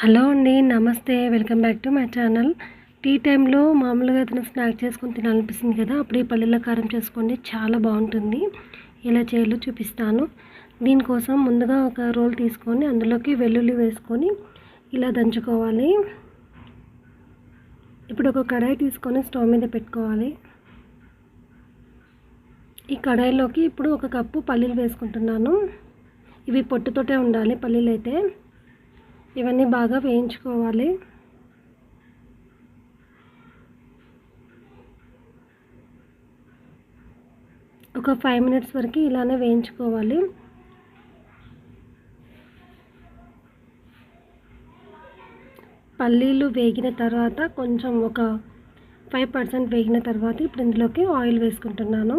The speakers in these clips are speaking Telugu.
హలో అండి నమస్తే. Welcome back to my channel. Tea టైంలో మామూలుగా ఏదైనా స్నాక్ చేసుకొని తినాలనిపిస్తుంది కదా అప్పుడు ఈ పల్లీల కారం చేసుకోండి చాలా బాగుంటుంది. ఎలా చేయాలో చూపిస్తాను. దీనికోసం ముందుగా ఒక రోల్ తీసుకొని అందులోకి వెల్లుల్లి వేసుకొని ఇలా దంచుకోవాలి. ఇప్పుడు ఒక కడాయి తీసుకొని స్టవ్ మీద పెట్టుకోవాలి. ఈ కడాయిలోకి ఇప్పుడు ఒక కప్పు పల్లీలు వేసుకుంటున్నాను. ఇవి పొట్టుతోటే ఉండాలి పల్లీలు అయితే ఇవన్నీ బాగా వేయించుకోవాలి. ఒక ఫైవ్ మినిట్స్ వరకు ఇలానే వేయించుకోవాలి. పల్లీలు వేగిన తర్వాత కొంచెం ఒక ఫైవ్ పర్సెంట్ వేగిన తర్వాత ఇప్పుడు ఇందులోకి ఆయిల్ వేసుకుంటున్నాను.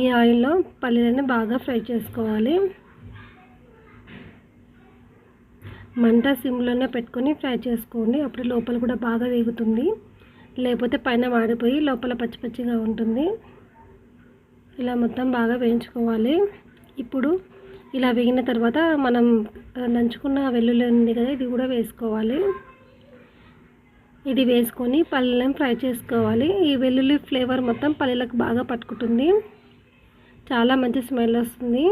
ఈ ఆయిల్లో పల్లీలని బాగా ఫ్రై చేసుకోవాలి. మంట సిమ్లోనే పెట్టుకొని ఫ్రై చేసుకోండి. అప్పుడు లోపల కూడా బాగా వేగుతుంది. లేకపోతే పైన వాడిపోయి లోపల పచ్చి పచ్చిగా ఉంటుంది. ఇలా మొత్తం బాగా వేయించుకోవాలి. ఇప్పుడు ఇలా వేగిన తర్వాత మనం నంచుకున్న వెల్లుల్లి ఉంది కదా ఇది కూడా వేసుకోవాలి. ఇది వేసుకొని పల్లెలను ఫ్రై చేసుకోవాలి. ఈ వెల్లుల్లి ఫ్లేవర్ మొత్తం పల్లెలకు బాగా పట్టుకుంటుంది. చాలా మంచి స్మెల్ వస్తుంది.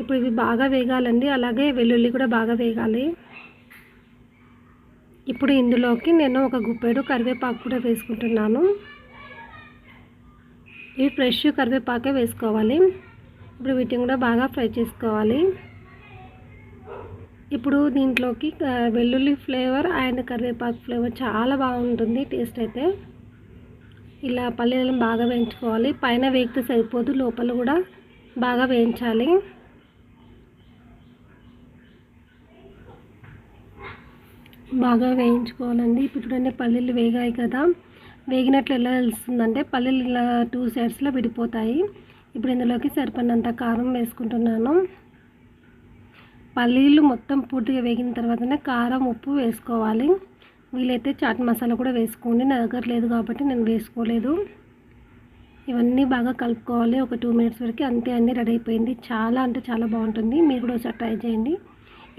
ఇప్పుడు ఇవి బాగా వేగాలండి. అలాగే వెల్లుల్లి కూడా బాగా వేగాలి. ఇప్పుడు ఇందులోకి నేను ఒక గుప్పెడు కరివేపాకు కూడా వేసుకుంటున్నాను. ఇవి ఫ్రెష్ కరివేపాకే వేసుకోవాలి. ఇప్పుడు వీటిని కూడా బాగా ఫ్రై చేసుకోవాలి. ఇప్పుడు దీంట్లోకి వెల్లుల్లి ఫ్లేవర్ అండ్ కరివేపాకు ఫ్లేవర్ చాలా బాగుంటుంది టేస్ట్ అయితే. ఇలా పల్లీలను బాగా వేయించుకోవాలి. పైన వేగితే సరిపోదు లోపల కూడా బాగా వేయించాలి. బాగా వేయించుకోవాలండి. ఇప్పుడు చూడండి పల్లీలు వేగాయి కదా. వేగినట్లు ఎలా తెలుస్తుందంటే పల్లీలు ఇలా టూ సైడ్స్లో విడిపోతాయి. ఇప్పుడు ఇందులోకి సరిపడినంత కారం వేసుకుంటున్నాను. పల్లీలు మొత్తం పూర్తిగా వేగిన తర్వాతనే కారం ఉప్పు వేసుకోవాలి. వీలైతే చాట్ మసాలా కూడా వేసుకోండి. నా దగ్గర లేదు కాబట్టి నేను వేసుకోలేదు. ఇవన్నీ బాగా కలుపుకోవాలి. ఒక టూ మినిట్స్ వరకు అంతే అన్నీ రెడీ అయిపోయింది. చాలా అంటే చాలా బాగుంటుంది. మీరు కూడా ఒకసారి ట్రై చేయండి.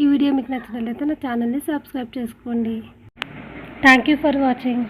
ఈ వీడియో మీకు నచ్చినట్లయితే నా ఛానల్ని సబ్స్క్రైబ్ చేసుకోండి. Thank you for watching